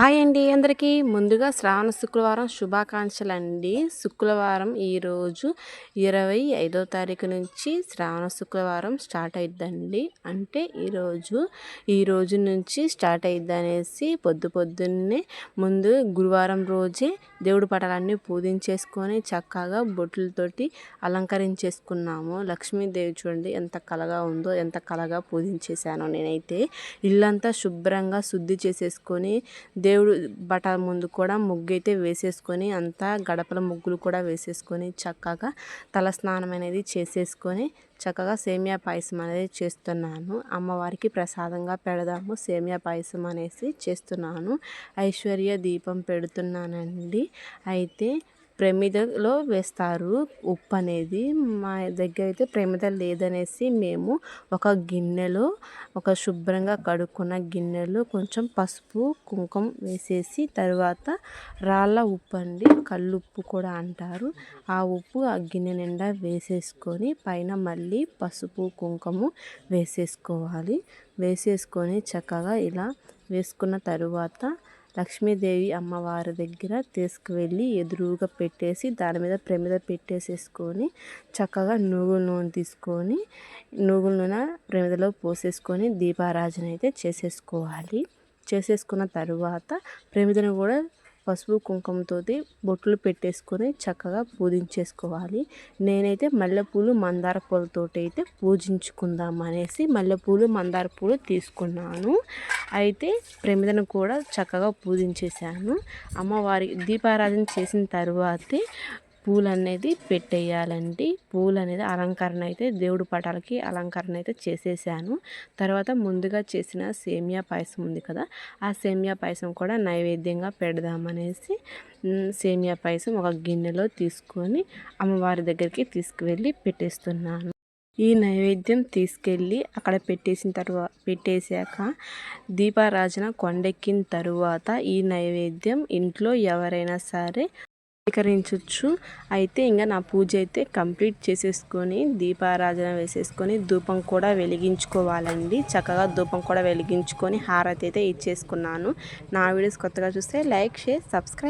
Hi అండి అందరికీ. ముందుగా శ్రావణ శుక్రవారం శుభాకాంక్షలు అండి శుక్రవారం ఈరోజు ఇరవై ఐదో తారీఖు నుంచి శ్రావణ శుక్రవారం స్టార్ట్ అయిద్దండి. అంటే ఈరోజు ఈ రోజు నుంచి స్టార్ట్ అయిద్ది అనేసి పొద్దు పొద్దున్నే ముందు గురువారం రోజే దేవుడి పటాలన్నీ పూజించేసుకొని చక్కగా బొట్లతోటి అలంకరించేసుకున్నాము. లక్ష్మీదేవి చూడండి ఎంత కలగా ఉందో ఎంత కలగా పూజించేశానో నేనైతే. ఇల్లంతా శుభ్రంగా శుద్ధి చేసేసుకొని దేవుడు బట ముందు కూడా ముగ్గు అయితే వేసేసుకొని అంతా గడపల ముగ్గులు కూడా వేసేసుకొని చక్కగా తలస్నానం అనేది చేసేసుకొని చక్కగా సేమియా పాయసం అనేది చేస్తున్నాను. అమ్మవారికి ప్రసాదంగా పెడదాము సేమియా పాయసం అనేసి చేస్తున్నాను. ఐశ్వర్య దీపం పెడుతున్నానండి. అయితే ప్రమిదలో వేస్తారు. ఉప్పు అనేది మా దగ్గర అయితే ప్రమిద లేదనేసి మేము ఒక గిన్నెలో ఒక శుభ్రంగా కడుక్కున్న గిన్నెలో కొంచెం పసుపు కుంకుమ వేసేసి తర్వాత రాళ్ళ ఉప్పు అండి కల్లుప్పు కూడా అంటారు. ఆ ఉప్పు ఆ గిన్నె నిండా వేసేసుకొని పైన మళ్ళీ పసుపు కుంకుమ వేసేసుకోవాలి. వేసేసుకొని చక్కగా ఇలా వేసుకున్న తరువాత లక్ష్మీదేవి అమ్మవారి దగ్గర తీసుకువెళ్ళి ఎదురుగా పెట్టేసి దాని మీద ప్రమిద పెట్టేసేసుకొని చక్కగా నువ్వుల నూనె తీసుకొని నువ్వుల నూనె ప్రమిదలో పోసేసుకొని దీపారాజన అయితే చేసేసుకోవాలి. చేసేసుకున్న తరువాత ప్రమిదను కూడా పసుపు కుంకుమతో బొట్లు పెట్టేసుకొని చక్కగా పూజించేసుకోవాలి. నేనైతే మల్లెపూలు మందార పూలతో అయితే పూజించుకుందాం అనేసి మల్లెపూలు మందార పూలు తీసుకున్నాను. అయితే ప్రమిదను కూడా చక్కగా పూజించేశాను. అమ్మవారి దీపారాధన చేసిన తర్వాతే పూలు అనేది పెట్టేయాలండి. పూలు అనేది అలంకరణ అయితే దేవుడి పటాలకి అలంకరణ అయితే చేసేసాను. తర్వాత ముందుగా చేసిన సేమియా పాయసం ఉంది కదా ఆ సేమియా పాయసం కూడా నైవేద్యంగా పెడదామనేసి సేమియా పాయసం ఒక గిన్నెలో తీసుకొని అమ్మవారి దగ్గరికి తీసుకువెళ్ళి పెట్టేస్తున్నాను. ఈ నైవేద్యం తీసుకెళ్ళి అక్కడ పెట్టేసిన తర్వాత పెట్టేశాక దీపారాజన కొండెక్కిన తరువాత ఈ నైవేద్యం ఇంట్లో ఎవరైనా సరే స్వీకరించవచ్చు అయితే ఇంకా నా పూజ అయితే కంప్లీట్ చేసేసుకొని దీపారాధన వేసేసుకొని ధూపం కూడా వెలిగించుకోవాలండి. చక్కగా ధూపం కూడా వెలిగించుకొని హారతి అయితే ఇచ్చేసుకున్నాను. నా వీడియోస్ కొత్తగా చూస్తే లైక్ షేర్ సబ్స్క్రైబ్